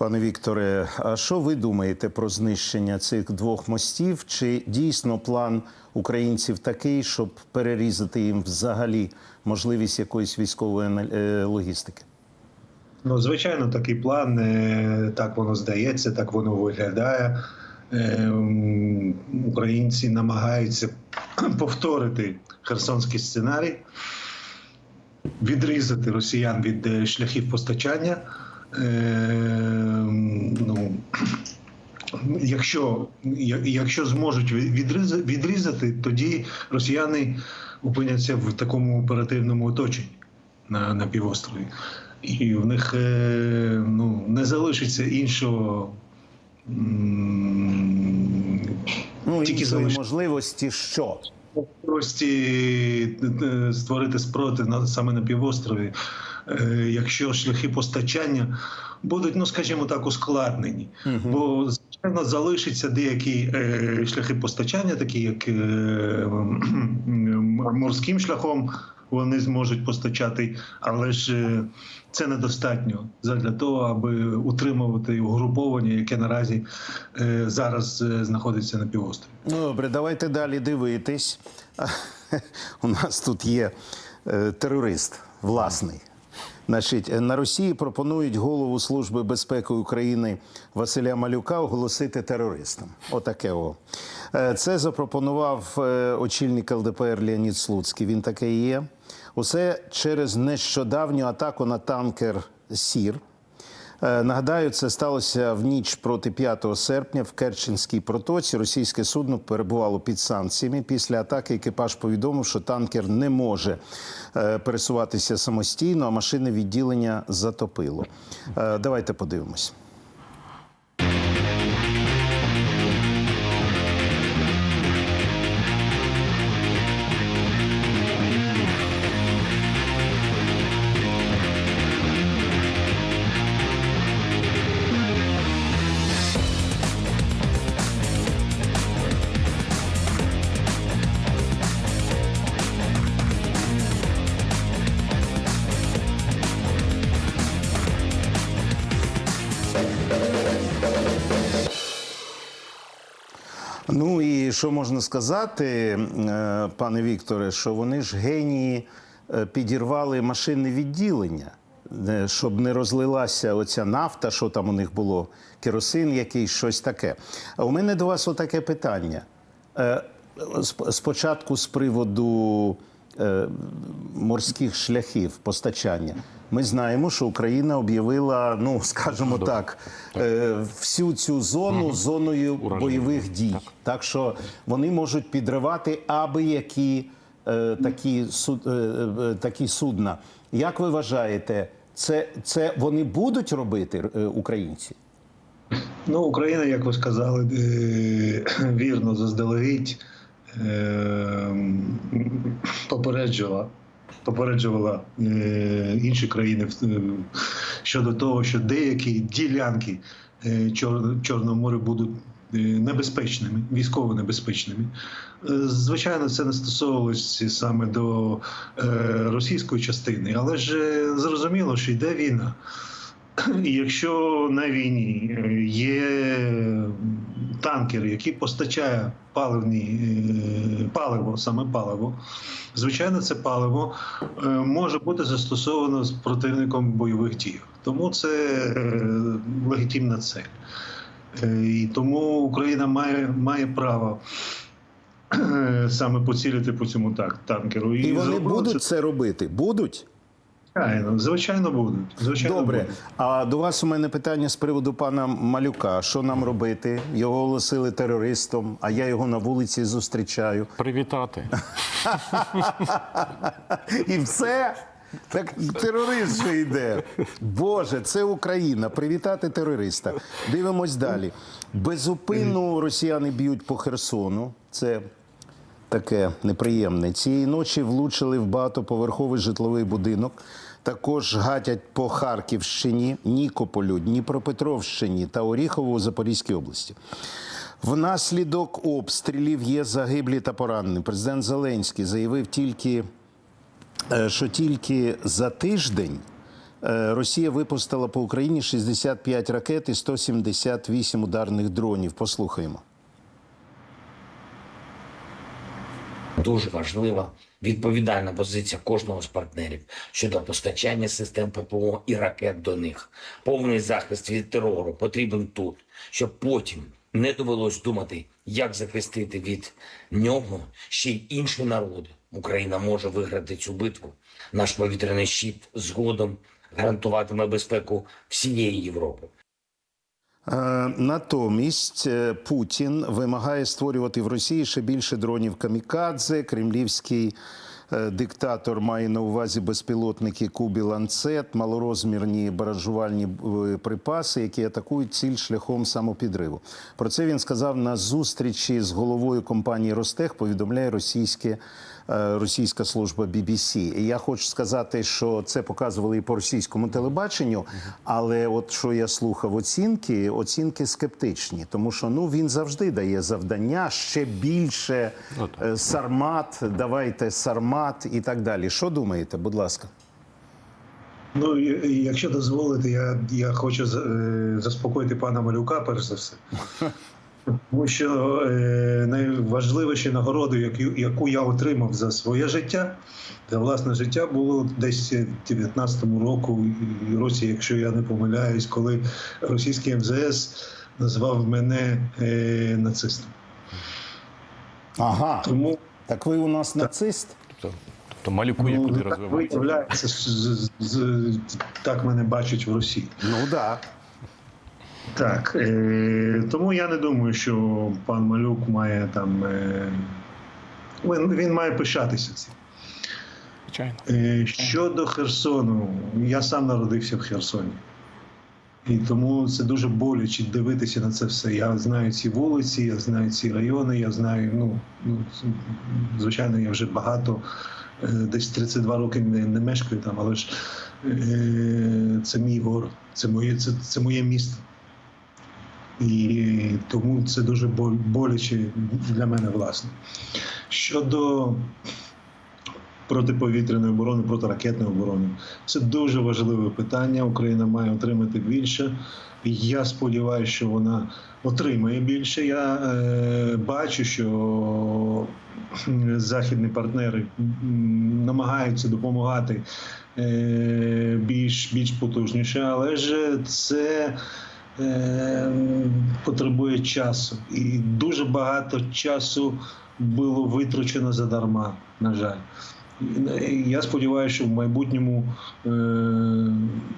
Пане Вікторе, а що ви думаєте про знищення цих двох мостів? Чи дійсно план українців такий, щоб перерізати їм взагалі можливість якоїсь військової е, логістики? Ну, звичайно, такий план, е, так воно здається, так воно виглядає. Е, Українці намагаються повторити херсонський сценарій, відрізати росіян від шляхів постачання. Е, Ну, якщо, якщо зможуть відрізати, тоді росіяни опиняться в такому оперативному оточенні на, на півострові. І в них е, ну, не залишиться іншого. Ну, Тільки залиш- можливості, що можливості е, створити спротив саме на півострові, якщо шляхи постачання будуть, ну скажімо так, ускладнені. Бо звичайно залишаться деякі е, шляхи постачання, такі як е, морським шляхом. Вони зможуть постачати, але ж е, це недостатньо для того, аби утримувати угруповання, яке наразі е, зараз е, знаходиться на півострові. Ну, добре, давайте далі дивитись. У нас тут є е, терорист власний. Значить, е, на Росії пропонують голову Служби безпеки України Василя Малюка оголосити терористом. Отаке о. Е, Це запропонував е, очільник ЛДПР Леонід Слуцький. Він таке є. Усе через нещодавню атаку на танкер Сір. Е, Нагадаю, це сталося в ніч проти 5 серпня в Керченській протоці. Російське судно перебувало під санкціями. Після атаки екіпаж повідомив, що танкер не може е, пересуватися самостійно, а машини відділення затопило. Е, Давайте подивимось. Ну і що можна сказати, е, пане Вікторе, що вони ж генії е, підірвали машинне відділення, е, щоб не розлилася оця нафта, що там у них було, керосин якийсь, щось таке. А у мене до вас отаке питання. Спочатку з приводу морських шляхів постачання. Ми знаємо, що Україна об'явила, ну скажімо так, е, всю цю зону зоною бойових дій. Так. що вони можуть підривати аби які е, такі, суд, е, е, такі судна. Як ви вважаєте, це, це вони будуть робити е, українці? Ну, Україна, як ви сказали, е, вірно заздалегідь е, попереджувала, попереджувала е, інші країни е, щодо того, що деякі ділянки е, Чор- Чорного моря будуть е, небезпечними, військово небезпечними. Е, Звичайно, це не стосовувалося саме до е, російської частини, але ж е, зрозуміло, що йде війна. І якщо на війні е, є танкер, який постачає паливні е, паливо, саме паливо, звичайно, це паливо е, може бути застосовано з противником бойових діях. Тому це е, легітимна цель. І тому Україна має, має право саме поцілити по цьому так, танкеру. І вони будуть це робити? Будуть? Звичайно, звичайно будуть. Звичайно Добре. будуть. А до вас у мене питання з приводу пана Малюка. Що нам робити? Його оголосили терористом, а я його на вулиці зустрічаю. Привітати. І все. Так терорист же йде. Боже, це Україна. Привітати терориста. Дивимось далі. Безупинно росіяни б'ють по Херсону. Це таке неприємне. Цієї ночі влучили в багатоповерховий житловий будинок. Також гатять по Харківщині, Нікополю, Дніпропетровщині та Оріхову у Запорізькій області. Внаслідок обстрілів є загиблі та поранені. Президент Зеленський заявив тільки, е, що тільки за тиждень Е, Росія випустила по Україні 65 ракет і 178 ударних дронів. Послухаємо. Дуже важлива відповідальна позиція кожного з партнерів щодо постачання систем ППО і ракет до них. Повний захист від терору потрібен тут, щоб потім не довелось думати, як захистити від нього ще й інші народи. Україна може виграти цю битву. Наш повітряний щит згодом гарантуватиме безпеку всієї Європи. Е, Натомість е, Путін вимагає створювати в Росії ще більше дронів камікадзе. Кремлівський диктатор має на увазі безпілотники Кубі Ланцет, малорозмірні баражувальні е, припаси, які атакують ціль шляхом самопідриву. Про це він сказав на зустрічі з головою компанії Ростех. Повідомляє російське. е, Російська служба BBC. І я хочу сказати, що це показували і по російському телебаченню, але от що я слухав оцінки, оцінки скептичні, тому що ну він завжди дає завдання ще більше е, сармат, давайте сармат і так далі. Що думаєте, будь ласка? Ну, якщо дозволите, я, я хочу е, заспокоїти пана Малюка, перш за все. Тому що е, найважливіші нагороди, яку, яку я отримав за своє життя, за власне життя, було десь в 19-му року році, якщо я не помиляюсь, коли російський МЗС назвав мене е, нацистом. Ага, Тому так ви у нас нацист? Тобто, тобто малюку, як ну, туди так розвивається. виявляється, з- з- з- так мене бачать в Росії. Ну так. Так, е, тому я не думаю, що пан Малюк має там. Е, він, він має пишатися цим. Звичайно. Е, щодо Херсону, я сам народився в Херсоні. І тому це дуже боляче дивитися на це все. Я знаю ці вулиці, я знаю ці райони, я знаю, ну, ну звичайно, я вже багато, е, десь 32 роки не, не мешкаю там, але ж е, це мій город, це моє, це, це моє місто. І тому це дуже боляче для мене, власне. Щодо протиповітряної оборони, протиракетної оборони. Це дуже важливе питання. Україна має отримати більше. Я сподіваюся, що вона отримає більше. Я е, бачу, що західні партнери намагаються допомагати е, більш, більш потужніше, але ж це. е, Потребує часу, і дуже багато часу було витрачено задарма, на жаль. Я сподіваюся, що в майбутньому е,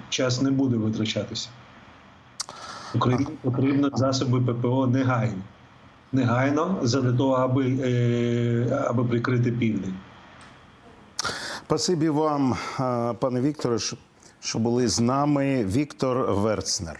час не буде витрачатися. Україні потрібні засоби ППО негайно. Негайно для того, аби, е, аби прикрити південь. Спасибі вам, пане Вікторе, що були з нами. Віктор Верцнер.